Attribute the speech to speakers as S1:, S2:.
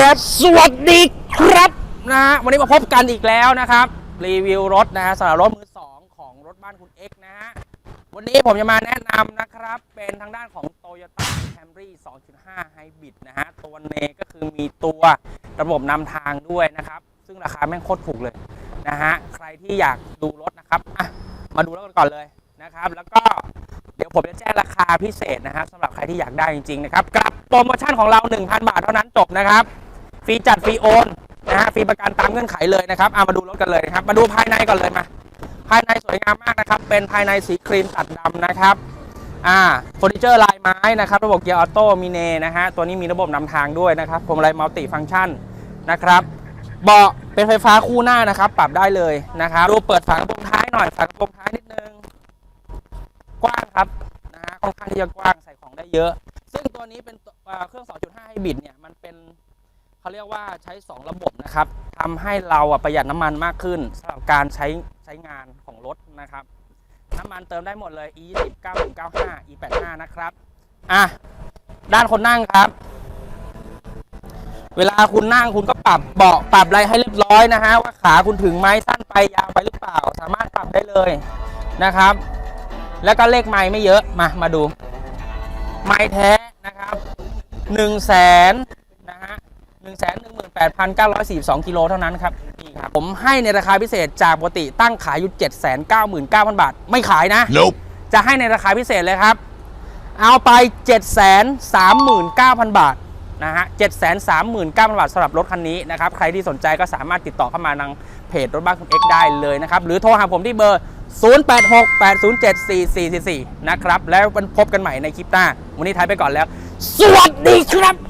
S1: ครับ สวัสดีครับนะวันนี้มาพบกันอีกแล้วนะครับ รีวิวรถนะฮะสำหรับรถมือสองของรถบ้านคุณ X นะฮะวันนี้ผมจะมาแนะนำนะครับ เป็นทางด้านของ Toyota Camry 2.5 Hybrid นะฮะ ตัวเนก็คือมีตัวระบบนำทางด้วยนะครับ ซึ่งราคาแม่งโคตรถูกเลยนะฮะ ใครที่อยากดูรถนะครับอะมาดูรถกันก่อนเลยนะครับ แล้วก็เดี๋ยวผมจะแจ้งราคาพิเศษนะครับสำหรับใครที่อยากได้จริงๆนะครับ กับโปรโมชั่นของเรา 1,000 บาทเท่านั้นจบนะครับ รีจัดฟรีโอนนะฮะฟรีประกันตามเงื่อนไขเลยนะครับเอามาดูรถกันเลยนะครับ มาดูภายในก่อนเลยมา ภายในสวยงามมากนะครับ เป็นภายในสีครีมตัดดำนะครับอ่าเฟอร์นิเจอร์ลายไม้นะครับ ระบบเกียร์ออโต้มีเนนะฮะตัวนี้มีระบบนำทางด้วยนะครับพวงมาลัยมัลติฟังก์ชันนะครับเบาะเป็นไฟฟ้าคู่หน้านะครับ ปรับได้เลยนะครับ ดูเปิดฝากระโปรงท้ายหน่อยฝากระโปรงท้ายนิดนึงกว้างครับนะฮะค่อนข้างที่จะกว้างใส่ของได้เยอะ ซึ่งตัวนี้เป็นตัวเอ่อเครื่อง 2.5ไฮบริดเนี่ยมันเป็น เขาเรียกว่าใช้ 2 ระบบนะครับทำให้เราอะประหยัดน้ำมันมากขึ้นสำหรับการใช้ใช้งานของรถนะครับ น้ำมันเติมได้หมดเลย e 2 0 9195 e 8 5นะครับอะด้านคนนั่งครับ เวลาคุณนั่งคุณก็ปรับเบาะปรับอะไรให้เรียบร้อยนะฮะว่าขาคุณถึงไหมสั้นไปยาวไปหรือเปล่า สามารถปรับได้เลยนะครับ แล้วก็เลขไม้ไม่เยอะมามาดู ไม้แท้นะครับ1นึ่งแสนนะฮะหนึ่งแสน หนึ่งหมื่นแปดพันเก้าร้อยสี่สองกิโลเท่านั้นครับนี่ครับ ผมให้ในราคาพิเศษจากปกติตั้งขายอยู่เจ็ดแสนเก้าหมื่นเก้าพันบาท ไม่ขายนะ
S2: Nope.
S1: จะให้ในราคาพิเศษเลยครับ เอาไป 7 3 9 0 0 0 บาทนะฮะ7 3 9 0 0 0บาทสำหรับรถคันนี้นะครับ ใครที่สนใจก็สามารถติดต่อเข้ามาทางเพจรถบ้านคุณ X ได้เลยนะครับ หรือโทรหาผมที่เบอร์ 0868074444 นะครับ แล้วพบกันใหม่ในคลิปหน้า วันนี้ท้ายไปก่อนแล้ว สวัสดีครับ